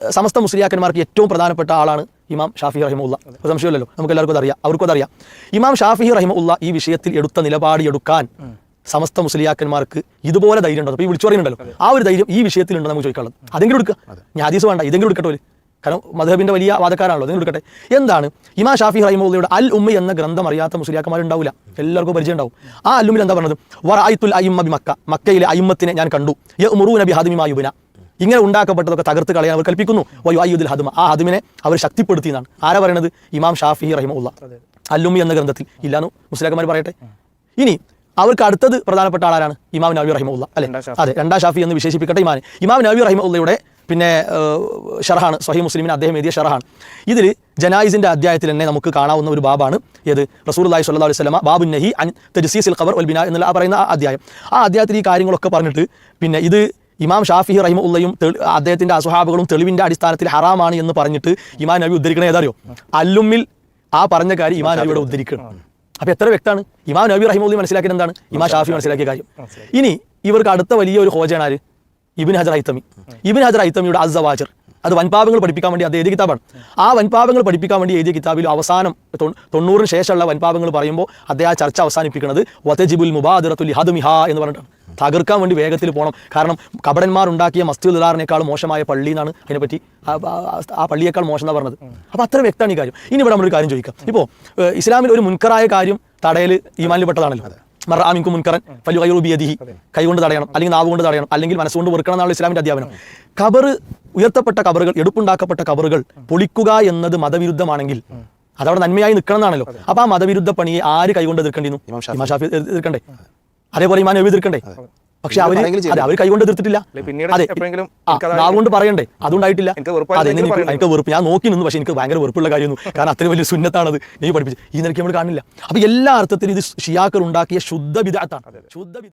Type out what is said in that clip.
സമസ്ത മുസ്ലിയാക്കന്മാർക്ക് ഏറ്റവും പ്രധാനപ്പെട്ട ആളാണ് ഇമാം ഷാഫി റഹിമുല്ല സംശയമില്ലല്ലോ? നമുക്ക് എല്ലാവർക്കും അറിയാം അവർക്കും അതറിയാം. ഇമാം ഷാഫി റഹിമുല്ല ഈ വിഷയത്തിൽ എടുത്ത നിലപാട് എടുക്കാൻ സമസ്ത മുസ്ലിയാക്കന്മാർക്ക് ഇതുപോലെ ധൈര്യം ഉണ്ടോ? അപ്പോൾ ഈ വിളിച്ചു പറയുന്നുണ്ടല്ലോ ആ ഒരു ധൈര്യം ഈ വിഷയത്തിലുണ്ടോ നമുക്ക് ചോദിക്കാനുള്ളത്. അതെങ്കിലും എടുക്കുക ഞാൻ ആദ്യം വേണ്ട. ഇതെങ്കിലും എടുക്കട്ടെ കാരണം മധുബിന്റെ വലിയ വാദക്കാരാണല്ലോ. അതെങ്കിലും എടുക്കട്ടെ. എന്താണ്? ഇമാ ഷാഫി റഹിമുള്ളയുടെ അൽ ഉമ്മ എന്ന ഗ്രന്ഥം അറിയാത്ത മുസ്ലിയാക്കന്മാരുണ്ടാവില്ല എല്ലാവർക്കും പരിചയം ഉണ്ടാവും ആ അല്ലുമിൽ എന്താ പറഞ്ഞത്? വറായിത്തുൽ അയിമ്മ ബി മക്ക. മക്കയിലെ അയിമ്മത്തിനെ ഞാൻ കണ്ടു. യമുറു നബി ഹാദിമിമായുബിന ഇങ്ങനെ ഉണ്ടാക്കപ്പെട്ടതൊക്കെ തകർത്ത് കളയാൻ അവർ കൽപ്പിക്കുന്നു. വയുദ്ദുൽ ഹദുമ. ആ ഹദുമിനെ അവർ ശക്തിപ്പെടുത്തിയെന്നാണ്. ആരാ പറയുന്നത് ഇമാം ഷാഫി റഹിമുള്ള അല്ലുമി എന്ന ഗ്രന്ഥത്തിൽ. ഇല്ലാന്ന്? മുസ്ലിയാക്കന്മാർ പറയട്ടെ. ഇനി അവർക്ക് അടുത്തത് പ്രധാനപ്പെട്ട ആളാരാണ്? ഇമാം നബി റഹിമുള്ള അല്ലെ? അതെ രണ്ടാം ഷാഫി എന്ന് വിശേഷിപ്പിക്കട്ടെ ഇമാൻ ഇമാം നബി റഹിമുള്ളയുടെ പിന്നെ ഷറഹാണ് സ്വഹി മുസ്ലിമിന് അദ്ദേഹം എഴുതിയ ഷറഹാണ് ഇതിൽ ജനായിസിന്റെ അധ്യായത്തിൽ തന്നെ നമുക്ക് കാണാവുന്ന ഒരു ബാബാണ്. ഏത്? റസൂർ സ്വല്ലാ അലൈഹി സ്വലമ ബാബു നഹി അൻ തജ്സീസിൽ ഖബർ വൽ ബിന എന്നുള്ള ആ പറയുന്ന ആ അധ്യായം. ആ അധ്യായത്തിൽ ഈ കാര്യങ്ങളൊക്കെ പറഞ്ഞിട്ട് പിന്നെ ഇത് ഇമാം ഷാഫി റഹിമുള്ളയും അദ്ദേഹത്തിന്റെ അസുഹാബുകളും തെളിവിന്റെ അടിസ്ഥാനത്തിൽ ഹറാമാണ് എന്ന് പറഞ്ഞിട്ട് ഇമാൻ നബി ഉദ്ധരിക്കണേ ഏതറിയോ? അല്ലുമ്മിൽ ആ പറഞ്ഞ കാര്യം ഇമാൻ നബിയുടെ ഉദ്ധരിക്കണം. അപ്പോൾ എത്ര വ്യക്തമാണ്? ഇമാം നബി റഹിമുള്ളി മനസ്സിലാക്കിയത് എന്താണ്? ഇമാം ഷാഫി മനസ്സിലാക്കിയ കാര്യം. ഇനി ഇവർക്ക് അടുത്ത വലിയ ഒരു ഹോജയാണ് ആര്? ഇബിൻ ഹജർ ഐത്തമി ഇബിൻ ഹജർ ഐത്തമിയുടെ അസവാജർ അത് വൻപാപങ്ങൾ പഠിപ്പിക്കാൻ വേണ്ടി അത് എഴുതിയ കിതാബാണ്. ആ വൻപാപങ്ങൾ പഠിപ്പിക്കാൻ വേണ്ടി എഴുതിയ കിതാബിൽ അവസാനം തൊണ്ണൂറിന് ശേഷമുള്ള വൻപാപങ്ങൾ പറയുമ്പോൾ അദ്ദേഹം ആ ചർച്ച അവസാനിപ്പിക്കുന്നത് വതജിബുൽ മുബാദിറത്തുൽ ഹദുമിഹ എന്ന് പറഞ്ഞിട്ടാണ്. തകർക്കാൻ വേണ്ടി വേഗത്തിൽ പോകണം കാരണം കപടന്മാർ ഉണ്ടാക്കിയ മസ്ജിദ് ഉദാറിനേക്കാൾ മോശമായ പള്ളി എന്നാണ് അതിനെപ്പറ്റി ആ- പള്ളിയേക്കാൾ മോശം എന്നാണ് പറഞ്ഞത്. അപ്പോൾ അത്ര വ്യക്തമാണ് ഈ കാര്യം. ഇനി ഇവിടെ നമ്മളൊരു കാര്യം ചോദിക്കാം. ഇപ്പോൾ ഇസ്ലാമിൽ ഒരു മുൻകറായ കാര്യം തടയൽ ഈമാനിൽ പെട്ടതാണല്ലോ. മറാമിക്കും മുൻകറൻ ഫലുബിയദിഹി കൈകൊണ്ട് തടയണം അല്ലെങ്കിൽ നാവ് കൊണ്ട് തടയണം അല്ലെങ്കിൽ മനസ്സുകൊണ്ട് വെറുക്കണം എന്നാണ് ഇസ്ലാമിന്റെ അധ്യാപനം. കബർ ഉയർത്തപ്പെട്ട കബറുകൾ എടുപ്പുണ്ടാക്കപ്പെട്ട കബറുകൾ പൊളിക്കുക എന്നത് മതവിരുദ്ധമാണെങ്കിൽ അതവിടെ നന്മയായി നിൽക്കണം എന്നാണല്ലോ. അപ്പൊ ആ മതവിരുദ്ധ പണിയെ ആര് കൈകൊണ്ട് എതിർക്കേണ്ടിയിരുന്നു? ഇമാം ഷാഫി. എതിർക്കണ്ടേ? അതേപോലെ ഇമാനെ നബി എതിർക്കണ്ടേ പക്ഷെ അവർ. അതെ അവർ കൈകൊണ്ട് എതിർത്തിട്ടില്ല. അല്ലെ, പിന്നീട് അതെ എപ്പോഴെങ്കിലും ആ, എനിക്കത് നാവ് പറയണ്ടേ? അതുണ്ടായിട്ടില്ല. എനിക്ക് വെറുപ്പ്. ഞാൻ നോക്കി നിന്നു പക്ഷെ എനിക്ക് ഭയങ്കര വെറുപ്പുള്ള കാര്യമൊന്നും കാരണം അത്രയും വലിയ സുന്നത്താണത്. നീ പഠിപ്പിച്ചു. ഈ നിലയ്ക്ക് നമ്മൾ കാണില്ല. അപ്പൊ എല്ലാ അർത്ഥത്തിലും ഇത് ഷിയാക്കൾ ഉണ്ടാക്കിയ ശുദ്ധ വിദാത്താണ് ശുദ്ധ.